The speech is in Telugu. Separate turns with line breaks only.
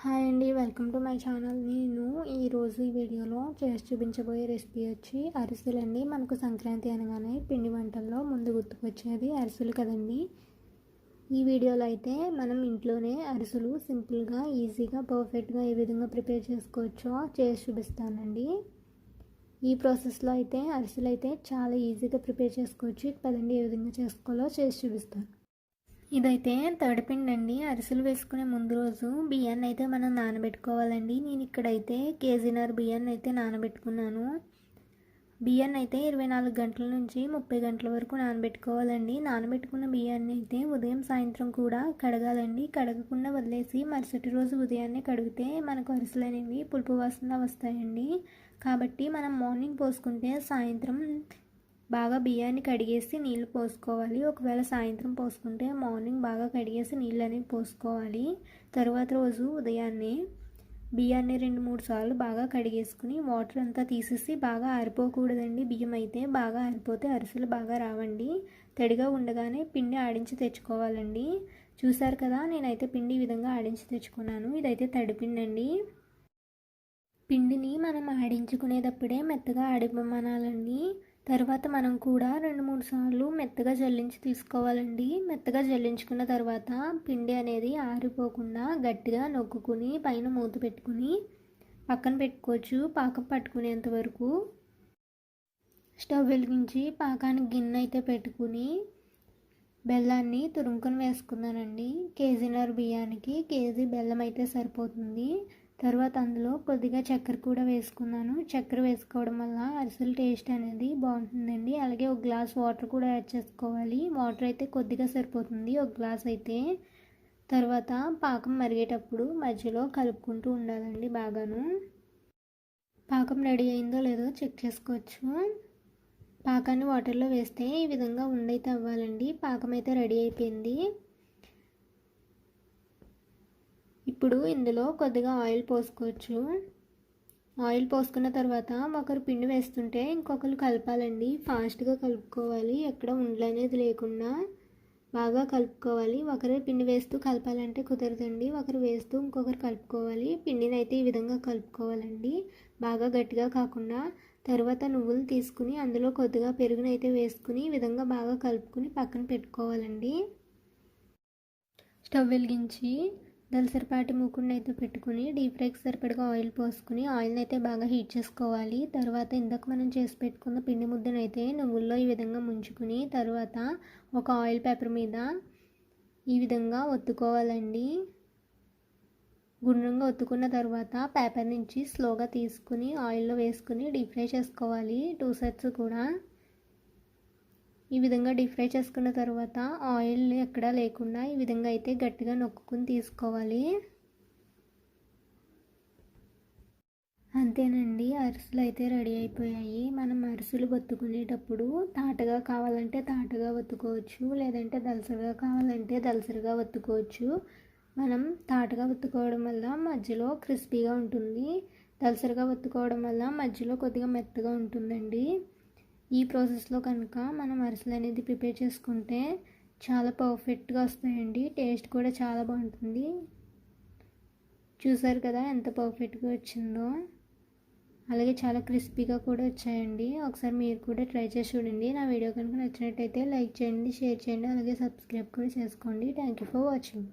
హాయ్ అండి వెల్కమ్ టు మై ఛానల్. నేను ఈరోజు ఈ వీడియోలో చేసి చూపించబోయే రెసిపీ వచ్చి అరిసెలు అండి మనకు సంక్రాంతి అనగానే పిండి వంటల్లో ముందు గుర్తుకొచ్చేది అరిసెలు కదండి. ఈ వీడియోలో అయితే మనం ఇంట్లోనే అరిసెలు సింపుల్గా ఈజీగా పర్ఫెక్ట్గా ఏ విధంగా ప్రిపేర్ చేసుకోవచ్చో చేసి చూపిస్తానండి. ఈ ప్రాసెస్లో అయితే అరిసెలు అయితే చాలా ఈజీగా ప్రిపేర్ చేసుకోవచ్చు. పదండి ఏ విధంగా చేసుకోవాలో చేసి చూపిస్తాను. ఇదైతే తడిపిండి అండి అరిసెలు వేసుకునే ముందు రోజు బియ్యాన్ని అయితే మనం నానబెట్టుకోవాలండి. నేను ఇక్కడైతే కేజీన్నర బియ్యాన్ని అయితే నానబెట్టుకున్నాను. బియ్యాన్ని అయితే ఇరవై నాలుగు గంటల నుంచి ముప్పై గంటల వరకు నానబెట్టుకోవాలండి. నానబెట్టుకున్న బియ్యాన్ని అయితే ఉదయం సాయంత్రం కూడా కడగాలండి. కడగకుండా వదిలేసి మరుసటి రోజు ఉదయాన్నే కడిగితే మనకు అరిసెలు అనేవి పులుపు వాసన వస్తాయండి. కాబట్టి మనం మార్నింగ్ పోసుకుంటే సాయంత్రం బాగా బియ్యాన్ని కడిగేసి నీళ్ళు పోసుకోవాలి. ఒకవేళ సాయంత్రం పోసుకుంటే మార్నింగ్ బాగా కడిగేసి నీళ్ళు అనేవి పోసుకోవాలి. తర్వాత రోజు ఉదయాన్నే బియ్యాన్ని రెండు మూడు సార్లు బాగా కడిగేసుకుని వాటర్ అంతా తీసేసి బాగా ఆరిపోకూడదండి. బియ్యం అయితే బాగా ఆరిపోతే అరిసెలు బాగా రావండి. తడిగా ఉండగానే పిండి ఆడించి తెచ్చుకోవాలండి. చూసారు కదా నేనైతే పిండి ఈ విధంగా ఆడించి తెచ్చుకున్నాను. ఇదైతే తడిపిండి అండి పిండిని మనం ఆడించుకునేటప్పుడే మెత్తగా ఆడిపోమనాలండి. తర్వాత మనం కూడా రెండు మూడు సార్లు మెత్తగా జల్లించి తీసుకోవాలండి. మెత్తగా జల్లించుకున్న తర్వాత పిండి అనేది ఆరిపోకుండా గట్టిగా నొక్కుని పైన మూత పెట్టుకుని పక్కన పెట్టుకోవచ్చు. పాకం పట్టుకునేంత వరకు స్టవ్ వెలిగించి పాకానికి గిన్నె అయితే పెట్టుకుని బెల్లాన్ని తురుముకొని వేసుకున్నానండి. కేజీన్నర బియ్యానికి కేజీ బెల్లం అయితే సరిపోతుంది. తర్వాత అందులో కొద్దిగా చక్కెర కూడా వేసుకున్నాను. చక్కెర వేసుకోవడం వల్ల అరిసెల టేస్ట్ అనేది బాగుంటుందండి. అలాగే ఒక గ్లాస్ వాటర్ కూడా యాడ్ చేసుకోవాలి. వాటర్ అయితే కొద్దిగా సరిపోతుంది. ఒక గ్లాస్ అయితే. తర్వాత పాకం మరిగేటప్పుడు మధ్యలో కలుపుకుంటూ ఉండాలండి బాగాను. పాకం రెడీ అయిందో లేదో చెక్ చేసుకోవచ్చు. పాకాన్ని వాటర్లో వేస్తే ఈ విధంగా ఉండైతే అవ్వాలండి పాకం అయితే రెడీ అయిపోయింది. ఇప్పుడు ఇందులో కొద్దిగా ఆయిల్ పోసుకోవచ్చు. ఆయిల్ పోసుకున్న తర్వాత ఒకరు పిండి వేస్తుంటే ఇంకొకరు కలపాలండి. ఫాస్ట్గా కలుపుకోవాలి. ఎక్కడ ఉండలు అనేది లేకుండా బాగా కలుపుకోవాలి. ఒకరు పిండి వేస్తూ కలపాలంటే కుదరదండి. ఒకరు వేస్తూ ఇంకొకరు కలుపుకోవాలి. పిండిని అయితే ఈ విధంగా కలుపుకోవాలండి. బాగా గట్టిగా కాకుండా తర్వాత నువ్వులు తీసుకుని అందులో కొద్దిగా పెరుగునైతే వేసుకుని ఈ విధంగా బాగా కలుపుకుని పక్కన పెట్టుకోవాలండి. స్టవ్ వెలిగించి దలసరిపాటి మూకుండా అయితే పెట్టుకుని డీప్ ఫ్రైకి సరిపడగా ఆయిల్ పోసుకుని ఆయిల్ని అయితే బాగా హీట్ చేసుకోవాలి. తర్వాత ఇందాక మనం చేసి పెట్టుకున్న పిండి ముద్దను అయితే నువ్వుల్లో ఈ విధంగా ముంచుకుని తర్వాత ఒక ఆయిల్ పేపర్ మీద ఈ విధంగా ఒత్తుకోవాలండి. గుండ్రంగా ఒత్తుకున్న తర్వాత పేపర్ నుంచి స్లోగా తీసుకుని ఆయిల్లో వేసుకుని డీప్ ఫ్రై చేసుకోవాలి. టూ సెట్స్ కూడా. ఈ విధంగా డీప్ ఫ్రై చేసుకున్న తర్వాత ఆయిల్ ఎక్కడా లేకుండా ఈ విధంగా అయితే గట్టిగా నొక్కుని తీసుకోవాలి. అంతేనండి అరిసెలు అయితే రెడీ అయిపోయాయి. మనం అరుసులు బతుకునేటప్పుడు తాటగా కావాలంటే తాటగా ఒత్తుకోవచ్చు లేదంటే దలసరిగా కావాలంటే దలసరిగా ఒత్తుకోవచ్చు మనం తాటగా ఒత్తుకోవడం వల్ల మధ్యలో క్రిస్పీగా ఉంటుంది దలసరిగా ఒత్తుకోవడం వల్ల మధ్యలో కొద్దిగా మెత్తగా ఉంటుందండి. ఈ ప్రాసెస్లో కనుక మనం అరిసెలు అనేది ప్రిపేర్ చేసుకుంటే చాలా పర్ఫెక్ట్గా వస్తాయండి. టేస్ట్ కూడా చాలా బాగుంటుంది. చూసారు కదా ఎంత పర్ఫెక్ట్గా వచ్చిందో. అలాగే చాలా క్రిస్పీగా కూడా వచ్చాయండి. ఒకసారి మీరు కూడా ట్రై చేసి చూడండి. నా వీడియో కనుక నచ్చినట్టయితే లైక్ చేయండి షేర్ చేయండి అలాగే సబ్స్క్రైబ్ కూడా చేసుకోండి. Thank you for watching.